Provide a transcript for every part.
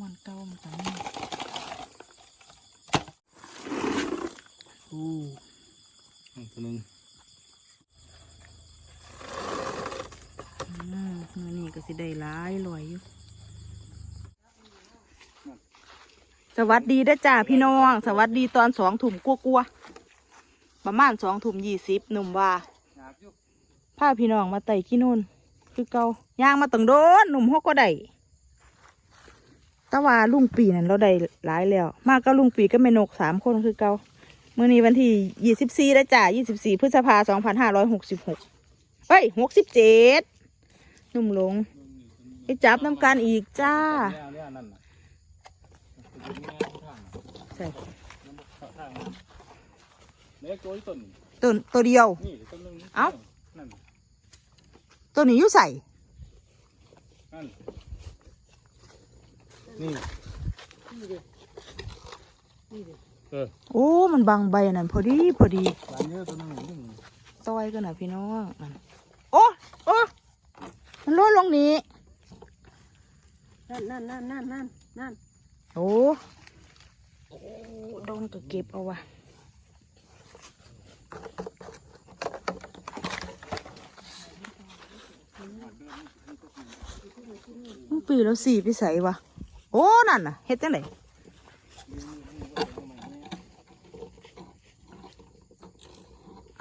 มันเก่ามันตันโอู้อืมตัวหนึงอืมนี้ก็สิได้หลายลอยอยู่สวัสดีด้จ้าพี่น้อง สวัสดีตอนสองถุ่มกลัวๆประมาณสองถุ่มยี่สิบหนุ่มว่าอยาพี่น้องมาไต่ขี้นู่นคือเกาย่างมาตั้งโดนหนุ่มฮกก็ได้ แต่ว่าลุงปีนั่นเราได้หลายแล้ว มากก็ลุงปีก็แม่นกสามคนคือเกาเมื่อนี้วันที่ยี่สิบสี่แล้วจ้ายี่สิบสี่พฤษภาสองพันห้าร้อยหกสิบหกเฮ้ยหกสิบเจ็ดหนุ่มหลงไปจับน้ำกันอีกจ้าเนี่ยเนี่ยนั่นน่ะตัวนี้เนี่ยทางน่ะใส่น้ำเข้าทางน่ะเล็กตัวที่ต้นนี่ต้นตัวเดียวนี่ต้นหนึงเอ้านั่นตัวนี้อยู่ใส่ นั่นนี่เออโอ้ มันบางใบนั่นพอดีพอดีหลานเยอะตัวหนึงนี่ซอยกันนะพี่น้องนั่นโอ้โอ้มันลดลงนี้นั่นนั่นนั่นนั่นนั่นนั่นโอ้โอ้โดนก็เก็บเอาวะมันปีแล้วสี่พิสัยวะโอ้ นั่นน่ะเฮ็ดจังได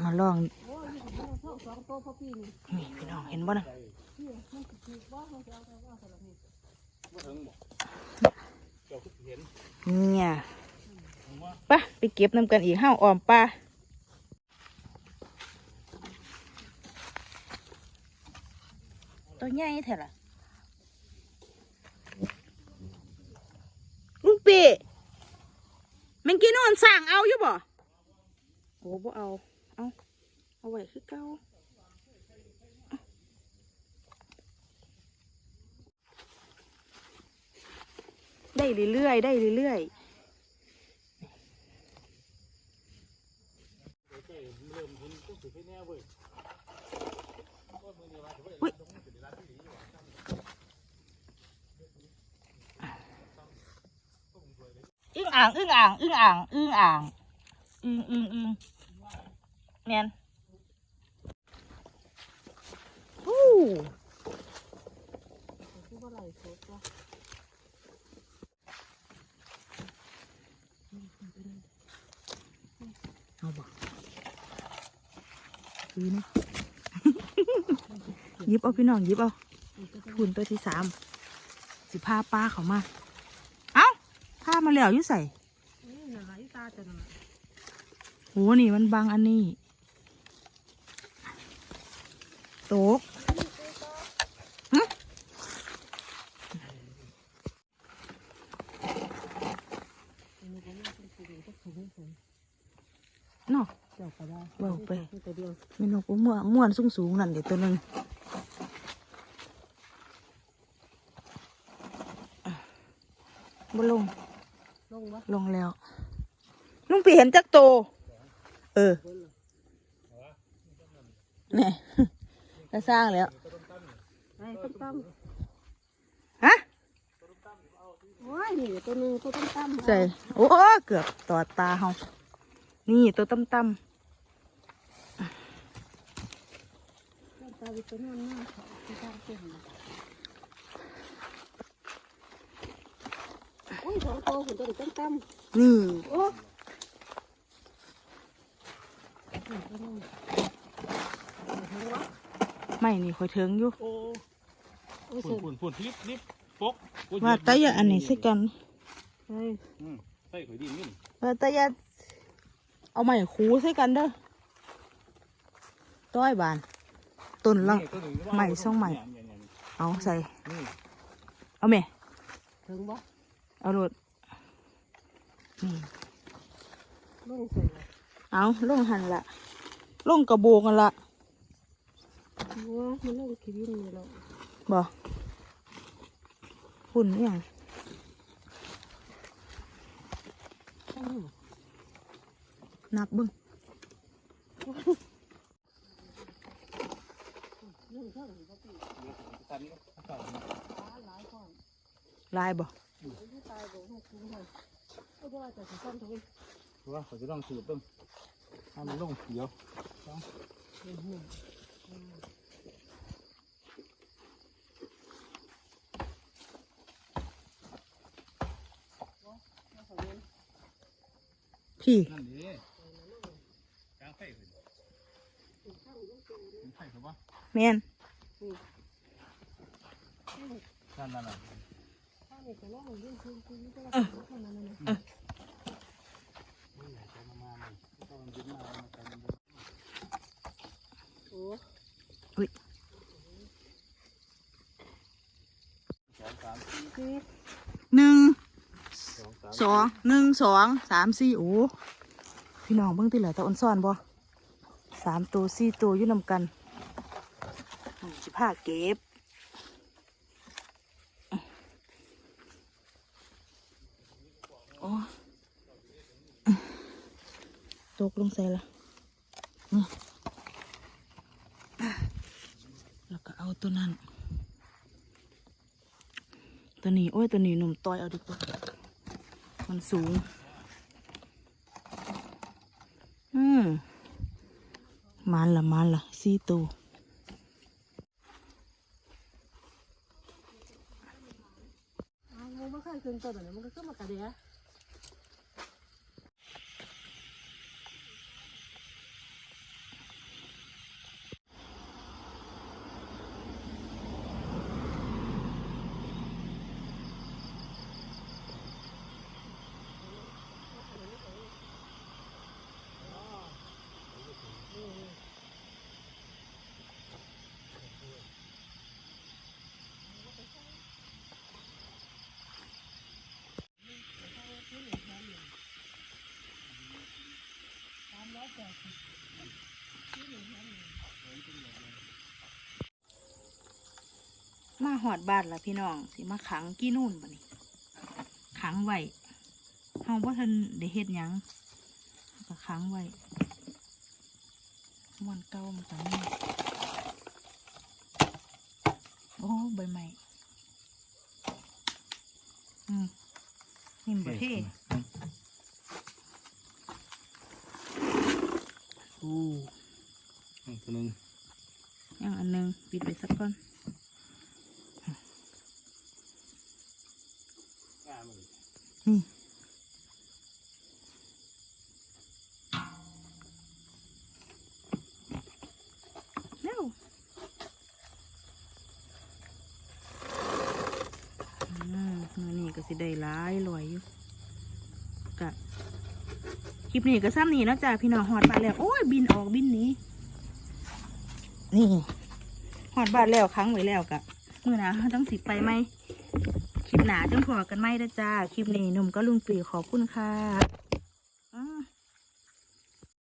มาลองโอ้ยอยู่กับเราสองนี่พี่น้องเห็นบ่น่ะพี่มันสิถูกว่ามันจะเอาไปว่าสลับนี่บ่ถึงบ่เจ้านเนี่ยถึงว่าไปะไปเก็บน้ำกันอีกห้าวออมปลาตัวใหญ่แท้ล่ะลุง ปีมันกินนอนสั่งเอาอยู่บ่โอ้บ่เอา เอา เอาไว้คือเก่าได้เรื่อยๆ ได้เรื่อยๆ อ่างอึ้งอ่างอึ้งอ่างอึ้งอ่างอึ้งอึ้งอึ้งแมนฮู้คือว่าไหลโคตรว่าเอาบ่คือนะยิบเอาพี่น้องยิบเอาหุ่นตัวที่สามสิพาป้าเขามา มาแล้วอยุ่ใส่โหนี่มันบางอันนี้โตกหึอันนี้ก็ไม่เป็นสิ่งที่สูงสูงเนาได้ว้าวไปตัวเดียวมีนกม่วงม่วนสูงสูงนั่นเดี๋ยวตัวหนึ่งบลง ลงวะลงแล้ว ลุงปีเห็นจักโต เออเนี่ยจะสร้างแล้วไอ้ต้มตั้มฮะโอ้ยนี่ตัวหนึงตัวต้มตั้มใส่โอ้เกือบตอดตาเฮานี่ตัวตั้มตั้มตาวิตัวนั้นมากเขาที่ทางเก่งนะโอ้ยสองตัวหุ่นตัวนี้ต้มตั้มนี่โอ้ไม่นี่คอยเทิงอยู่โอ้โอ้ยฝุ่นฝุ่นฝุ่นลิบลิบปกโอ้ยว่าแต่อย่าอันนี้สิกันเฮ้ยอืมใส่ข่อยดีนี่ว่าแต่อย่าเอาไม้คูใส่กันเด้อต้อยบานต้นละนี่ตัวหนึ่งว่าใหม่ส่งใหม่เนี่ยเนี่ยเนี่ยเอาใส่นี่เอาไหมถึงบ่ เอาโลดนี่ลงใส่ละเอาลงหันละลงกระโบกันละว่ามันลงขี้ดินนี่แล้วบ่หุ่นอหย่างตั้งหัวนับเบึงเรื่องเท่าไหร่ก็ตีตันก็ตันหลายคนลายบ่ที่ ตายบอกให้คุ้มเลยก็จะว่าเราะว่าเขาจะต้องสืบต้องให้มันลงเดี๋ยวต้องเป็นห่วงพี่ นั่นดิกลางไฟขึ้นไฟเขาปะแมนนั่นนั่นนั่นถ้าเนี่ยจะล่ อุ้หนึ่งสองหนึ่งสองสามสี่โอ้พี่น้องเบิ่งตีเหลือตะอ้นซ่อนบ่สามตัวสี่ตัวยุ่นำกันสิผ้าเก็บ ตกลงใส่ละนี่แล้วก็เอาตัวนั้น ตัวนี้ โอ้ย ตัวนี้หนุ่มต้อยเอาดีกว่า มันสูง อืมมันละมันละสี่ตัวเอางูมาข้นตัวแบบนี้มันก็ขึ้นมากระเดีย มาหอดบ้านละพี่น้อง สิมาขังกี้นู่นบ่นี่ขังไว้เฮาบ่ทันได้เฮ็ดหยังก็ขังไว้ม่วนเก่ามันก็มีโอ้ใบไม้อืมนี่มบ่เท่โอ้ อืม ตัวหนึ่งยังอันหนึงปิดไปสักก่อน อ่ามัน นี่เร็วอืมมื้อนี้ก็สิได้หลายลอยอยู่กะ คลิปนี้ก็ซ้ำนี่เนาะจ้าพี่น้องหอดบาทแล้ว โอ้ยบินออกบินหนี้ นี่หอดบาทแล้วครั้งไว้แล้วกะมื่อหนาเราต้องสิไปไหมคลิปหนาจังพอกันไหมนะจ้าคลิปนี้หนุ่มก็ลุงปีขอบคุณค่ะ